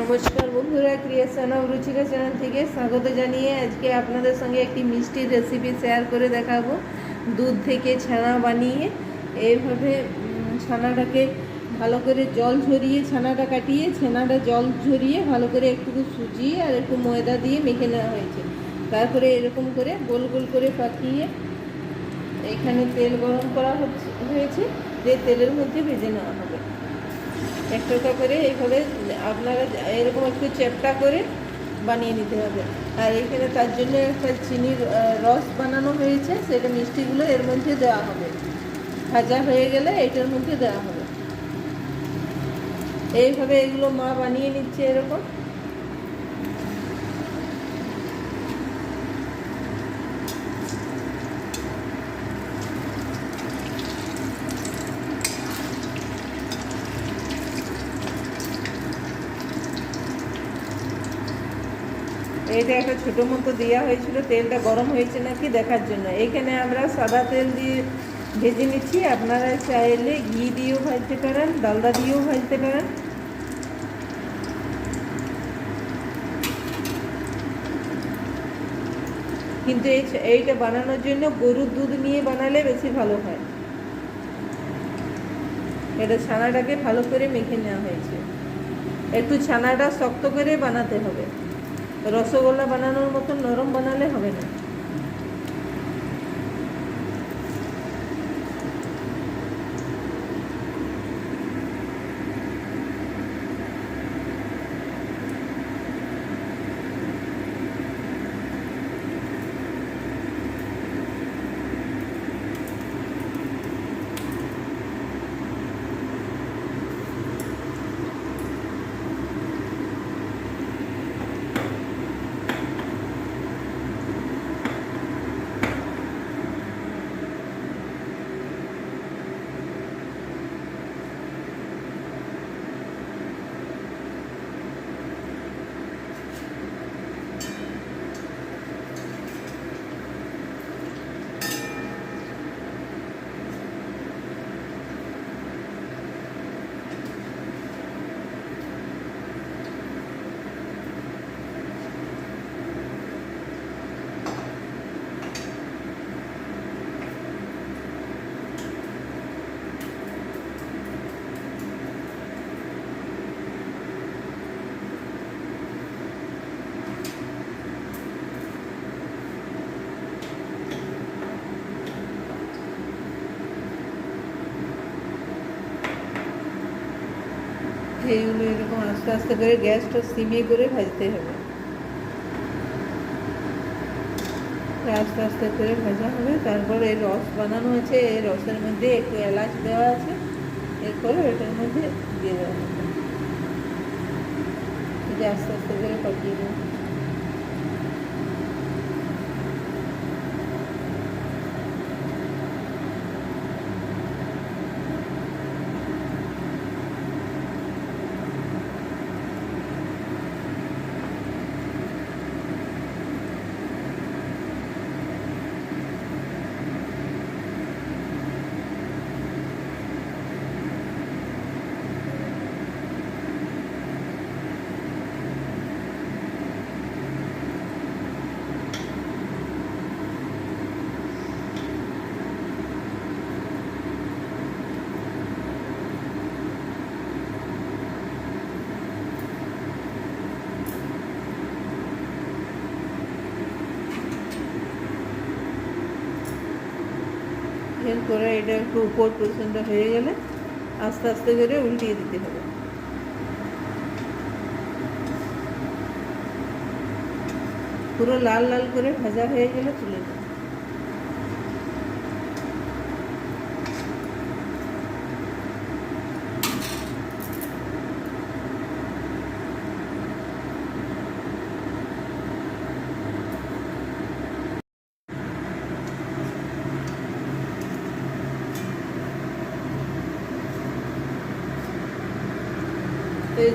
নমস্কার বন্ধুরা creation of Ruchika channel থেকে স্বাগত জানিয়ে আজকে আপনাদের সঙ্গে একটি মিষ্টির রেসিপি শেয়ার করে দেখাবো। দুধ থেকে ছানা বানিয়ে এইভাবে ছানাটাকে ভালো করে জল ঝরিয়ে, ছানাটা কাটিয়ে, ছানাটা জল ঝরিয়ে ভালো করে একটু সুজিয়ে আর একটু ময়দা দিয়ে মেখে নেওয়া হয়েছে। তারপরে এরকম করে গোল গোল করে পাকিয়ে এখানে তেল গরম করা হয়েছে যে তেলের মধ্যে ভেজে নেওয়া হবে। একটা করে এইভাবে আপনারা এরকম একটু চেপটা করে বানিয়ে নিতে হবে। আর এখানে তার জন্য একটা চিনির রস বানানো হয়েছে, সেটা মিষ্টিগুলো এর মধ্যে দেওয়া হবে। ভাজা হয়ে গেলে এটার মধ্যে দেওয়া হবে। এইভাবে এগুলো মা বানিয়ে নিচ্ছে এরকম। এইটা একটা ছোটো মতো দেওয়া হয়েছিল, তেলটা গরম হয়েছে নাকি দেখার জন্য। এখানে আমরা সাদা তেল দিয়ে ভেজে নিচ্ছি, আপনারা চাইলে ঘি দিয়েও ভাজতে পারেন ডালদা দিয়েও ভাজতে পারেন। কিন্তু এই এইটা বানানোর জন্য গরুর দুধ নিয়ে বানালে বেশি ভালো হয়। এটা ছানাটাকে ভালো করে মেখে নেওয়া হয়েছে। একটু ছানাটা শক্ত করে বানাতে হবে। রসগোল্লা বানানোর মতো নরম বানালে হবে না। এইগুলো এরকম আস্তে আস্তে করে গ্যাসটা সিমে করে ভাজতে হবে। আস্তে আস্তে করে ভাজা হবে। তারপর এই রস বানানো আছে। এই রসের মধ্যে একটু এলাচ দেওয়া আছে। এরপরে এটার মধ্যে দিয়ে দেওয়া হবে। আস্তে আস্তে করে পাকিয়ে দেবো করে এটা একটু উপর পর্যন্ত হয়ে গেলে আস্তে আস্তে করে উল্টিয়ে দিতে হবে। পুরো লাল লাল করে ভাজা হয়ে গেলে তুলে দেবো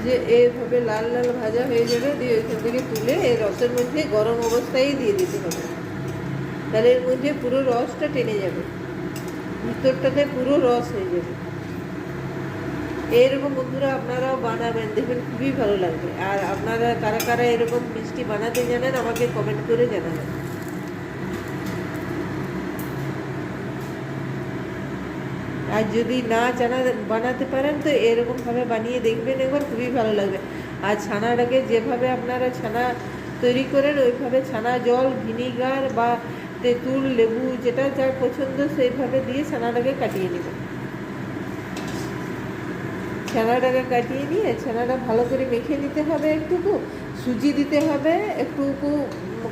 যে এইভাবে লাল লাল ভাজা হয়ে যাবে, দিয়ে ওইখান থেকে তুলে এই রসের মধ্যে গরম অবস্থায় দিয়ে দিতে হবে। তাহলে এর মধ্যে পুরো রসটা টেনে যাবে। ভিতরটাতে পুরো রস হয়ে যাবে। এরকম বন্ধুরা আপনারাও বানাবেন, দেখবেন খুবই ভালো লাগবে। আর আপনারা কারা কারা এরকম মিষ্টি বানাতে জানেন, আমাকে কমেন্ট করে জানাবেন। আর যদি না জানা বানাতে পারেন, তো এরকমভাবে বানিয়ে দেখবেন একবার, খুবই ভালো লাগবে। আর ছানাটাকে যেভাবে আপনারা ছানা তৈরি করেন, ওইভাবে ছানা জল, ভিনিগার বা তেঁতুল, লেবু, যেটা যার পছন্দ, সেইভাবে দিয়ে ছানাটাকে কাটিয়ে নেবেন ছানাটাকে কাটিয়ে নিয়ে ছানাটা ভালো করে মেখে নিতে হবে একটুকু, সুজি দিতে হবে, একটুকু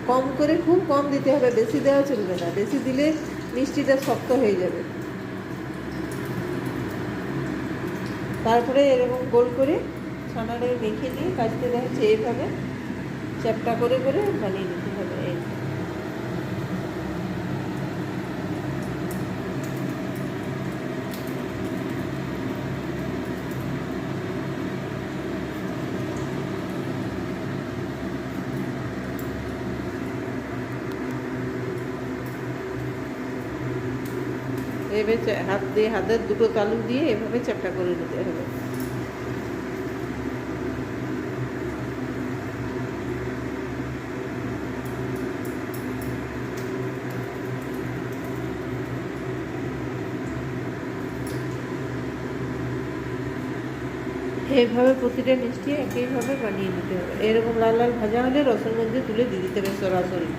কম করে, খুব কম দিতে হবে, বেশি দেওয়া চলবে না। বেশি দিলে মিষ্টিটা শক্ত হয়ে যাবে। তারপরে এরকম গোল করে ছানাটা মেখে নিয়ে কাজতে দেখাচ্ছে এইভাবে চ্যাপটা করে করে বানিয়ে নিতে হবে, এই। এভাবে হাত দিয়ে, হাতের দুটো তালু দিয়ে এভাবে চ্যাপটা করে নিতে হবে। এইভাবে প্রতিটা মিষ্টি একইভাবে বানিয়ে নিতে হবে। এরকম লাল লাল ভাজা হলে রসুন মধ্যে তুলে দিয়ে দিতে হবে সরাসরি।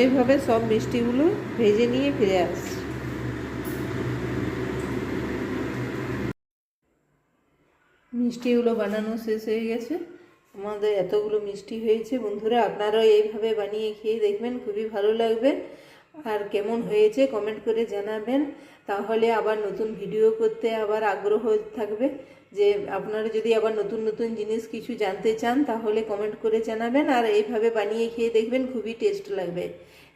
এইভাবে সব মিষ্টিগুলো ভেজে নিয়ে ফিরে আসছি। মিষ্টিগুলো বানানো শেষ হয়ে গেছে। আমাদের এতগুলো মিষ্টি হয়েছে। বন্ধুরা, আপনারাও এইভাবে বানিয়ে খেয়ে দেখবেন। খুবই ভালো লাগবে। আর কেমন হয়েছে কমেন্ট করে জানাবেন। তাহলে আবার নতুন ভিডিও করতে আবার আগ্রহ থাকবে যে আপনারা যদি আবার নতুন নতুন জিনিস কিছু জানতে চান, তাহলে কমেন্ট করে জানাবেন আর এইভাবে বানিয়ে খেয়ে দেখবেন, খুবই টেস্ট লাগবে।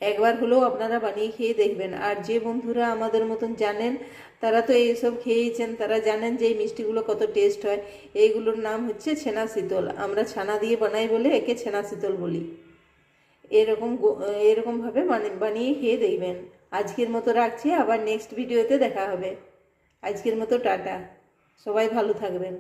একবার হলেও আপনারা বানিয়ে খেয়ে দেখবেন। আর যে বন্ধুরা আমাদের মতন জানেন, তারা তো এইসব খেয়েছেন, তারা জানেন যে এই মিষ্টিগুলো কত টেস্ট হয়। এইগুলোর নাম হচ্ছে ছেনা শীতল। আমরা ছানা দিয়ে বানাই বলে একে ছেনা শীতল বলি। এরকম এরকমভাবে মানে বানিয়ে খেয়ে দেখবেন। আজকের মতো রাখছি, আবার নেক্সট ভিডিওতে দেখা হবে। আজকের মতো টাটা। সবাই ভালো থাকবেন।